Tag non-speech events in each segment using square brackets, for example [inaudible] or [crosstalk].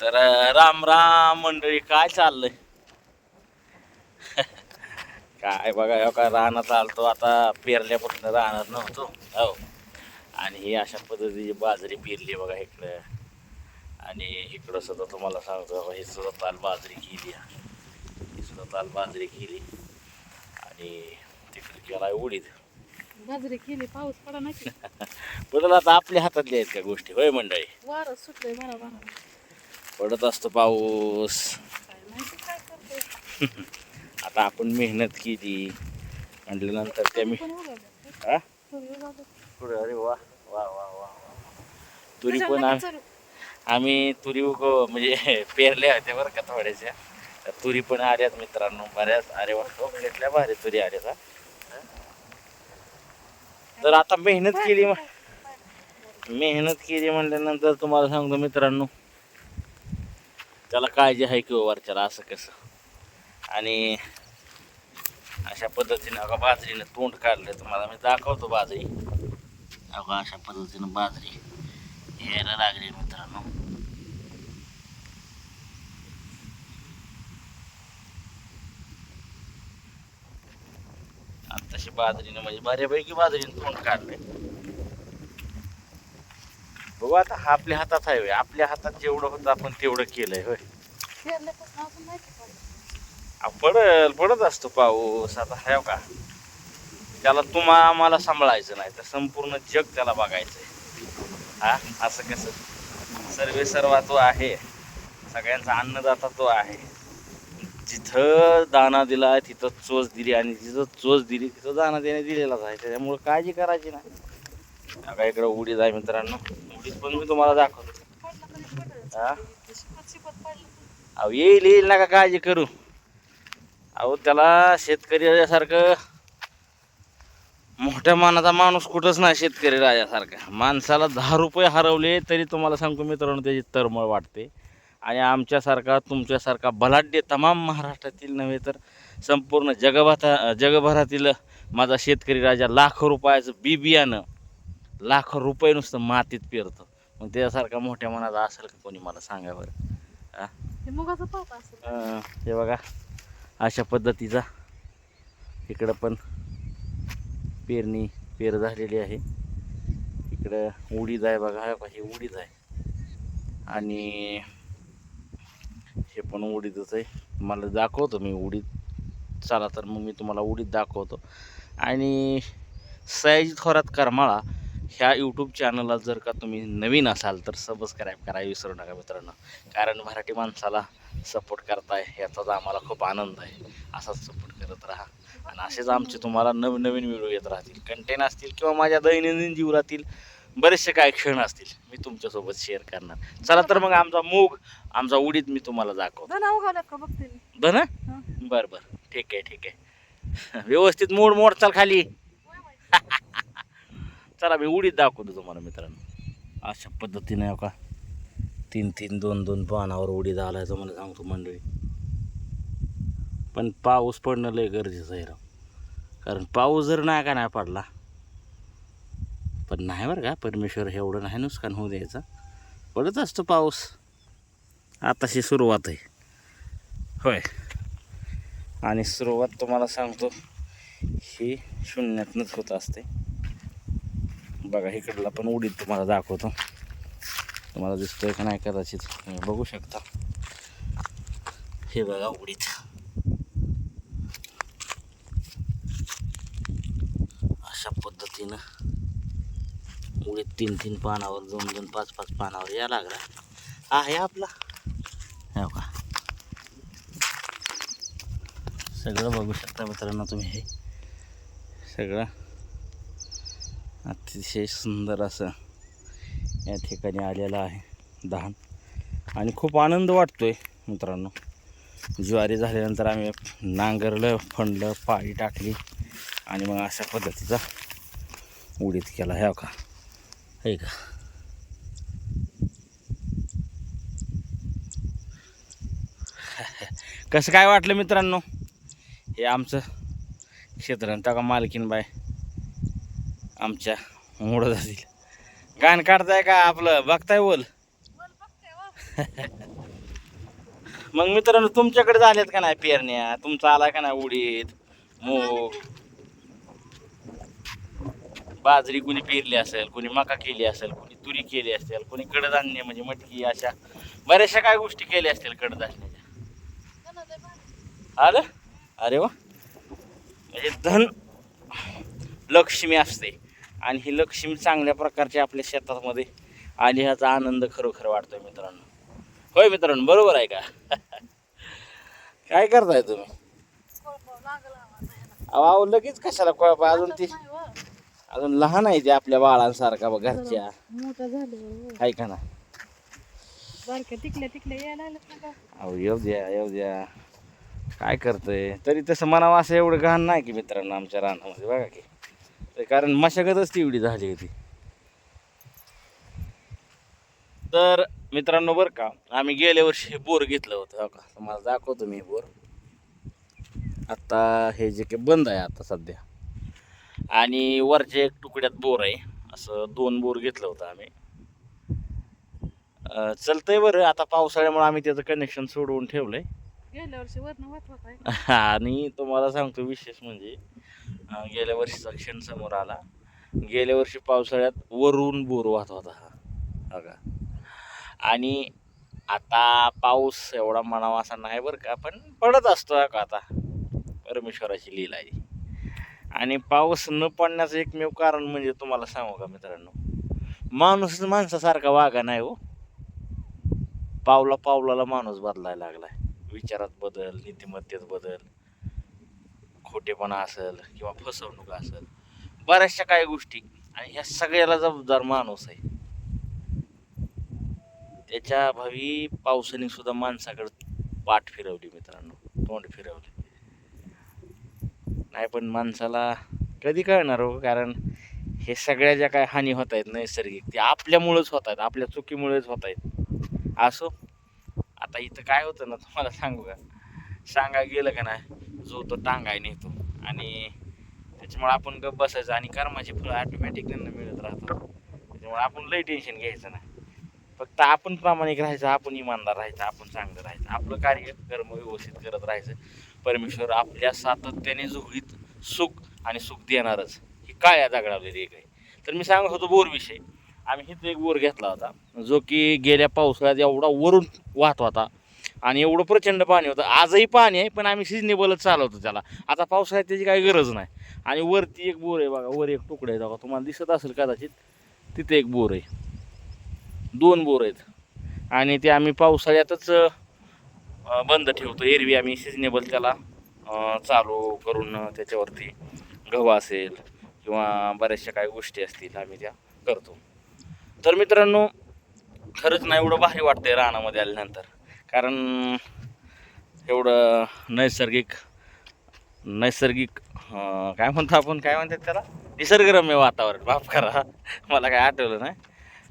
तर राम राम मंडळी काय चाललंय? काय बघा हो का रानात आलतो आता पेरल्यापासून राहणार नव्हतो. हो. आणि ही अशा पद्धतीची बाजरी पेरली बघा इकडं. आणि इकडं सुद्धा तुम्हाला सांगतो ही सुद्धा ताल बाजरी केली. हा. सुद्धा ताल बाजरी केली. आणि तिकडे केलाय उडीद. बाजरी केली पाऊस पडा नाही. [laughs] पडत आता आपल्या हातातल्या आहेत का गोष्टी? होय मंडळी? वारं सुटलंय बरा बरा पडत असतो पाऊस आता आपण मेहनत केली म्हटल्यानंतर त्या मी पुढे अरे वा वा वा वा वा. तुरी पण आम- आम्ही तुरी उग म्हणजे [laughs] पेरल्या होत्या बरं का थोड्याशा तर तुरी पण आल्यात मित्रांनो बऱ्याच अरे वा घेतल्या भारी तुरी आल्यात हा. तर आता मेहनत केली मग मेहनत केली म्हटल्यानंतर तुम्हाला सांगतो मित्रांनो त्याला काळजी आहे की वरच्याला असं कसं? आणि अशा पद्धतीनं अगं बाजरीनं तोंड काढलं तुम्हाला. मी दाखवतो बाजरी. अगं अशा पद्धतीनं बाजरी यायला लागली मित्रांनो. आणि तशी बाजरीनं म्हणजे बऱ्यापैकी बाजरीनं तोंड काढलंय. बघू आता हा आपल्या हातात आहे होय. आपल्या हातात जेवढं होतं आपण तेवढं केलंय होय. आ, पडल पडत असतो पाऊस. आता हाय हो का? त्याला तुम्हा आम्हाला सांभाळायचं नाही. तर संपूर्ण जग त्याला बघायचंय. हा? असं कसं? सर्वे सर्वा तो आहे. सगळ्यांचा अन्नदाता तो आहे. जिथं दाना दिला तिथं चोच दिली आणि जिथं चोच दिली तिथं दाना देणे दिलेलाच आहे. त्याच्यामुळे काळजी करायची नाही. आता इकडं उडीद आहे मित्रांनो. पण मी तुम्हाला दाखवतो. हा? अहो येईल येईल नका काळजी करू. अहो त्याला शेतकरी राजासारखं मोठ्या मानाचा माणूस कुठंच नाही शेतकरी राजासारखा. माणसाला दहा रुपये हरवले तरी तुम्हाला सांगतो मित्रांनो त्याची तरमळ वाटते आणि आमच्यासारखा तुमच्यासारखा बलाढ्य तमाम महाराष्ट्रातील नव्हे तर संपूर्ण जगभरा जगभरातील माझा शेतकरी राजा लाखो रुपयाचं बी बियाणं लाखो रुपये नुसतं मातीत पेरतो. मग त्याच्यासारखा मोठ्या मनाचा असेल का कोणी मला सांगा बरं. हा बघा अशा पद्धतीचा इकडं पण पेरणी पेर झालेली आहे. इकडं उडीद आहे बघा हे बघा, हे उडीद आहे. आणि हे पण उडीदच आहे. मला दाखवतो मी उडीद. चला तर मग मी तुम्हाला उडीद दाखवतो. आणि सयाजी थोरात करमाळा ह्या यूट्यूब चॅनलला जर का तुम्ही नवीन असाल तर सबस्क्राईब करायला विसरू नका मित्रांनो. कारण मराठी माणसाला सपोर्ट करताय याचाच आम्हाला खूप आनंद आहे. असाच सपोर्ट करत राहा. आणि असेच आमचे तुम्हाला नवीन नवीन व्हिडिओ येत राहतील. कंटेन असतील किंवा माझ्या दैनंदिन जीवनातील बरेचसे काही क्षण असतील मी तुमच्यासोबत शेअर करणार. चला तर मग आमचा मूग आमचा उडीद मी तुम्हाला दाखवतो. धना. बरं बरं. ठीक आहे ठीक आहे. [laughs] व्यवस्थित मोड मोड. चाल खाली. [laughs] चला मी उडीत दाखवतो तुम्हाला मित्रांनो. अशा पद्धतीने हो का? तीन तीन दोन दोन पानावर उडीद आलायचं तुम्हाला सांगतो मंडळी. पण पाऊस पडणं लय गरजेचं आहे राव. कारण पाऊस जर नाही का नाही पडला पण नाही बरं का? परमेश्वर एवढं नाही नुकसान होऊ द्यायचं. पडत असतो पाऊस. आताशी सुरुवात आहे. होय. आणि सुरुवात तुम्हाला सांगतो ही शून्यातनंच होत असते. बघा इकडला पण उडीत तुम्हाला दाखवतो. तुम्हाला दिसतोय का नाही कदाचित? बघू शकता. हे बघा उडीत अशा पद्धतीनं उडीत तीन तीन पानावर दोन दोन पाच पाच पानावर या लागला. आहे आपला. हो का सगळं बघू शकता मित्रांनो तुम्ही हे. सगळं. अतिशय सुंदर असं या ठिकाणी आलेलं आहे दहाण आणि खूप आनंद वाटतो आहे मित्रांनो. ज्वारी झाल्यानंतर आम्ही नांगरलं फणलं पाळी टाकली आणि मग अशा पद्धतीचा उडीद केला. ह्या का हे का [laughs] कसं काय वाटलं मित्रांनो? हे आमचं क्षेत्र. का मालकीन बाय. आमच्या मोडं जातील. गाण काढताय का आपलं? बघताय बोल. मग मित्रांनो तुमच्याकडे झाल्यात का नाही पेरण्या? तुमचा आला का नाही उडीद मूग? बाजरी कुणी पेरली असेल कुणी मका केली असेल कुणी तुरी केली असेल कुणी कडधान्य म्हणजे मटकी अशा बऱ्याचशा काय गोष्टी केल्या असतील कडधान्याच्या? आलं? अरे वा. म्हणजे धन लक्ष्मी असते. आणि ही लक्ष्मी चांगल्या प्रकारची आपल्या शेतामध्ये आली ह्याचा आनंद खरोखर वाटतोय मित्रांनो. होय मित्रांनो बरोबर आहे का? [laughs] काय करताय तुम्ही? अहो अहो, लगेच कशाला कळपा अजून ती अजून लहान आहे ती आपल्या बाळांसारखा बघ घरच्या आहे का ना अहो येऊ द्या येऊ द्या. काय करतोय? तरी तसं म्हणावं असं एवढं घाण नाही की मित्रांनो आमच्या रानामध्ये. बघा की. कारण मशागतच तेवढी झाली होती. तर मित्रांनो बरं का आम्ही गेल्या वर्षी हे बोर घेतलं होतं. हो का? तुम्हाला दाखवतो मी बोर. आता हे जे काही बंद आहे आता सध्या. आणि वरच्या एक तुकड्यात बोर आहे. असं दोन बोर घेतलं होतं आम्ही. चलतंय बरं. आता पावसाळ्यामुळे आम्ही त्याचं कनेक्शन सोडवून ठेवलंय. गेल्या वर्षी वरण [laughs] आणि तुम्हाला सांगतो विशेष म्हणजे गेल्या वर्षीचा क्षण समोर आला. गेल्या वर्षी पावसाळ्यात वरून बोर वाहत होता हा. अगं आणि आता पाऊस एवढा म्हणावा असा नाही बरं का पण पडत असतो का आता. परमेश्वराची लीला आहे. आणि पाऊस न पडण्याचं एकमेव कारण म्हणजे तुम्हाला सांगू का मित्रांनो? माणूस माणसासारखा वागा नाही हो. पावला पावलाला माणूस बदलायला लागलाय. विचारात बदल नीतिमत्तेत बदल खोटेपणा असेल किंवा फसवणूक असेल बऱ्याचशा काही गोष्टी. आणि ह्या सगळ्याला जबाबदार माणूस आहे. त्याच्या भावी पावसाने सुद्धा माणसाकडे पाठ फिरवली मित्रांनो. तोंड फिरवले. नाही पण माणसाला कधी कळणार हो? कारण हे सगळ्या ज्या काय हानी होत आहेत नैसर्गिक ते आपल्यामुळेच होत आहेत आपल्या चुकीमुळेच होत आहेत. असो. आता इथं काय होतं ना तुम्हाला सांगू का? सांगा गेलं का नाही? जो तो टांगाय नेतो. आणि त्याच्यामुळे आपण गप बसायचं आणि कर्माची फळं ऑटोमॅटिक त्यांना मिळत राहतात. त्याच्यामुळे आपण लई टेन्शन घ्यायचं नाही. फक्त आपण प्रामाणिक राहायचं आपण इमानदार राहायचं आपण चांगलं राहायचं. आपलं कार्य कर्म व्यवस्थित करत राहायचं. परमेश्वर आपल्या सातत्याने जुळीत सुख आणि सुख देणारच. ही काळ्या दगडावलेली एक आहे? तर मी सांगत होतो बोरविषयी आम्ही इथं एक बोर घेतला होता. जो की गेल्या पावसाळ्यात एवढा वरून वाहत होता. आणि एवढं प्रचंड पाणी होतं. आजही पाणी आहे पण आम्ही सिजनेबलच चालवतो त्याला. आता पावसाळ्यात त्याची काही गरज नाही. आणि वरती एक बोर आहे बघा वर एक तुकडा आहे बघा. तुम्हाला दिसत असेल कदाचित तिथे एक बोर आहे. दोन बोर आहेत. आणि ते आम्ही पावसाळ्यातच बंद ठेवतो. एरवी आम्ही सिजनेबल त्याला चालू करून त्याच्यावरती गहू असेल किंवा बऱ्याचशा काही गोष्टी असतील आम्ही त्या करतो. तर मित्रांनो खरंच ना एवढं भारी वाटतंय रानामध्ये आल्यानंतर. कारण एवढं नैसर्गिक नैसर्गिक काय म्हणतो आपण काय म्हणतात त्याला? निसर्गरम्य वातावरण. बाप करा. मला काय आठवलं नाही.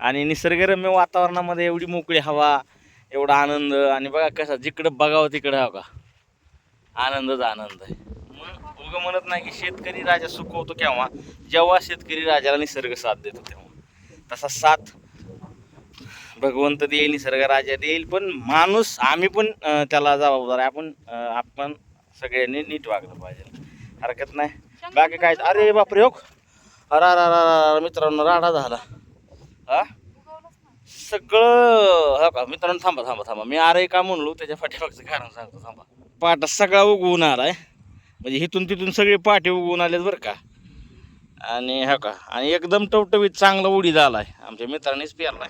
आणि निसर्गरम्य वातावरणामध्ये एवढी मोकळी हवा एवढा आनंद आणि बघा कसा जिकडं बघावं तिकडं हवं. का आनंदच आनंद आहे. मग उगं म्हणत नाही की शेतकरी राजा सुखवतो केव्हा? जेव्हा शेतकरी राजाला निसर्ग साथ देतो तेव्हा. तसा साथ भगवंत देईल निसर्ग राजा देईल पण माणूस आम्ही पण त्याला जबाबदार आहे. आपण आपण सगळ्यांनी नीट वागलं पाहिजे. हरकत नाही. बाकी काय? अरे बापरे हो. अरे मित्रांनो राडा झाला. हा? सगळं हो का? मित्रांनो थांबा थांबा थांबा. मी अरे का म्हणलो? त्याच्या पाठीमागचं कारण सांगतो थांबा. पाटा सगळा उगवून आलाय. म्हणजे इथून तिथून सगळे पाटे उगवून आलेत बरं का. आणि हो का? आणि एकदम टवटवीत चांगला उडी झालाय. आमच्या मित्रांनीच पेरलाय.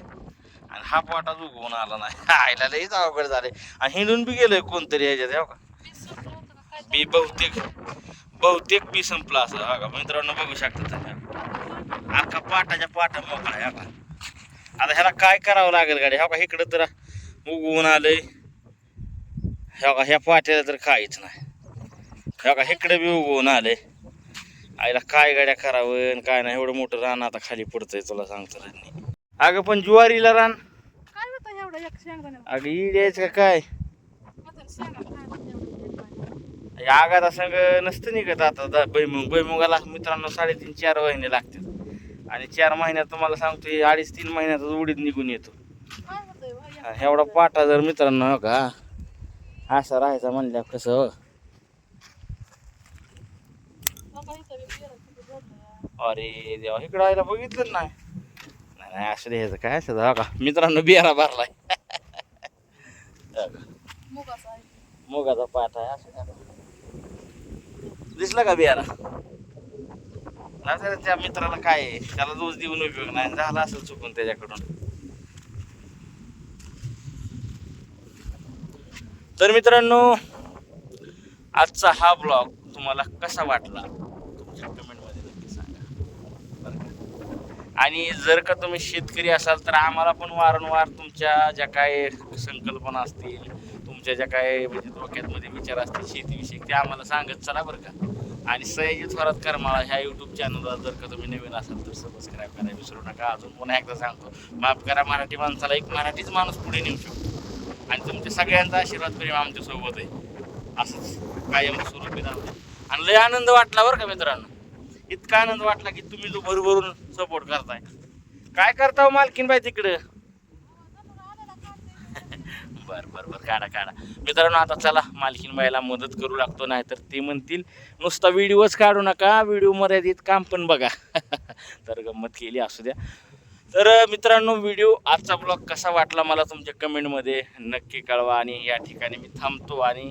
आणि हा पाटाच उगवून आला नाही. [laughs] आयला लईच अवघड झाले आणि हिंडून बी गेलोय कोणतरी ह्याच्यात हो का? बी बहुतेक बहुतेक बी संपला असं हा का? मित्रांनो बघू शकता त्याच्या अख्खा पाटाच्या पाटा मोकळा आहे हो का? आता ह्याला काय करावं लागेल गाडी? हो का इकडं तर उगवून आलंय. हो का ह्या पाट्याला तर काहीच नाही. हो का इकडे बी उगवून आले आईला काय गाड्या करावं आणि काय नाही एवढं मोठं रान आता खाली पडतंय तुला सांगतो रानी अगं पण ज्वारीला रान. काय होतं एवढं एक अगं ई द्यायचं का काय? आता शेंगा खायला एवढं पाहिजे. आगात संग नसतं निघत आता दा- भुईमुग. भुईमुगाला मित्रांनो साडेतीन चार महिने लागतात आणि चार महिन्यात तुम्हाला सांगतो हे अडीच तीन महिन्यातच उडीद निघून येतो. काय होतंय बा, एक आणि एवढा पाटा जर मित्रांनो हो का? असं राहायचं म्हणल्यावर कसं? हो बाबा इथं बी पेरं किती जोडलंय. अरे देवा इकडं आयला बघितलं नाही. नाही असं द्यायचं काय असं हो का मित्रांनो बियाणा भरलाय. मुगाचा पाठ आहे असं दिसला का बियाणा? नाही त्या मित्राला काय आहे? त्याला दोष देऊन उपयोग नाही. झाला असेल चुकून त्याच्याकडून. तर मित्रांनो आजचा हा ब्लॉग तुम्हाला कसा वाटला? तुमच्या कमेंट आणि जर का तुम्ही शेतकरी असाल तर आम्हाला पण वारंवार तुमच्या ज्या काय संकल्पना असतील तुमच्या ज्या काय म्हणजे डोक्यातमध्ये विचार असतील शेतीविषयी ते आम्हाला सांगत चला बरं का. आणि सयाजी थोरात करमाळा ह्या यूट्यूब चॅनलला जर का तुम्ही नवीन असाल तर सबस्क्राईब करायला विसरू नका. अजून पुन्हा एकदा सांगतो माफ करा मराठी माणसाला एक मराठीच माणूस पुढे नेऊ शकतो. आणि तुमच्या सगळ्यांचा आशीर्वाद प्रेम आमच्यासोबत आहे. असंच कायम स्वरूपी राहू आणि लय आनंद वाटला बरं का मित्रांनो. इतका आनंद वाटला की तुम्ही जो भरभरून सपोर्ट करताय. काय करता हो मालकीन बाई तिकडं? [laughs] बर बर बर काढा काढा. मित्रांनो आता चला मालकीन बाईला मदत करू लागतो नाही तर ते म्हणतील नुसता व्हिडिओच काढू नका व्हिडिओ मर्यादित काम पण बघा. [laughs] तर गंमत केली असू द्या. तर मित्रांनो व्हिडिओ आजचा ब्लॉग कसा वाटला मला तुमच्या कमेंटमध्ये नक्की कळवा आणि या ठिकाणी मी थांबतो आणि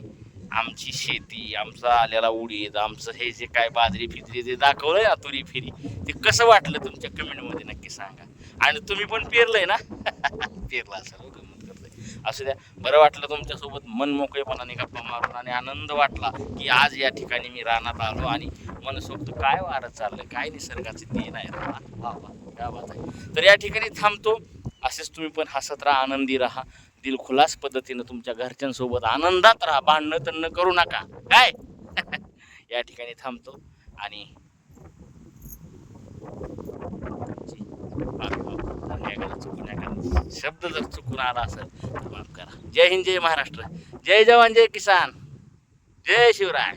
आमची शेती आमचा आलेला उडीद आमचं हे जे काय बाजरी फिजरी जे दाखवलंय ना तुरी फिरी ते कसं वाटलं तुमच्या कमेंटमध्ये नक्की सांगा. आणि तुम्ही पण पेरलंय ना? [laughs] पेरलं असेल गमत गंमत करतोय. असू द्या बरं वाटलं तुमच्यासोबत मन मोकळेपणाने गप्पा मारून आणि आनंद वाटला की आज या ठिकाणी मी रानात आलो आणि मनसोक्त काय वारं चाललं काय निसर्गाचं ते आहे रानात. वा वा काय बात आहे. तर या ठिकाणी थांबतो. असेच तुम्ही पण हसत राहा आनंदी राहा. दिलखुलास पद्धतीनं तुमच्या घरच्यांसोबत आनंदात राहा. भांडणं तन्न करू नका. काय? [laughs] या ठिकाणी थांबतो आणि चुकून शब्द जर चुकून आला असेल तर माफ करा. जय हिंद जय महाराष्ट्र. जय जवान जय किसान. जय शिवराय.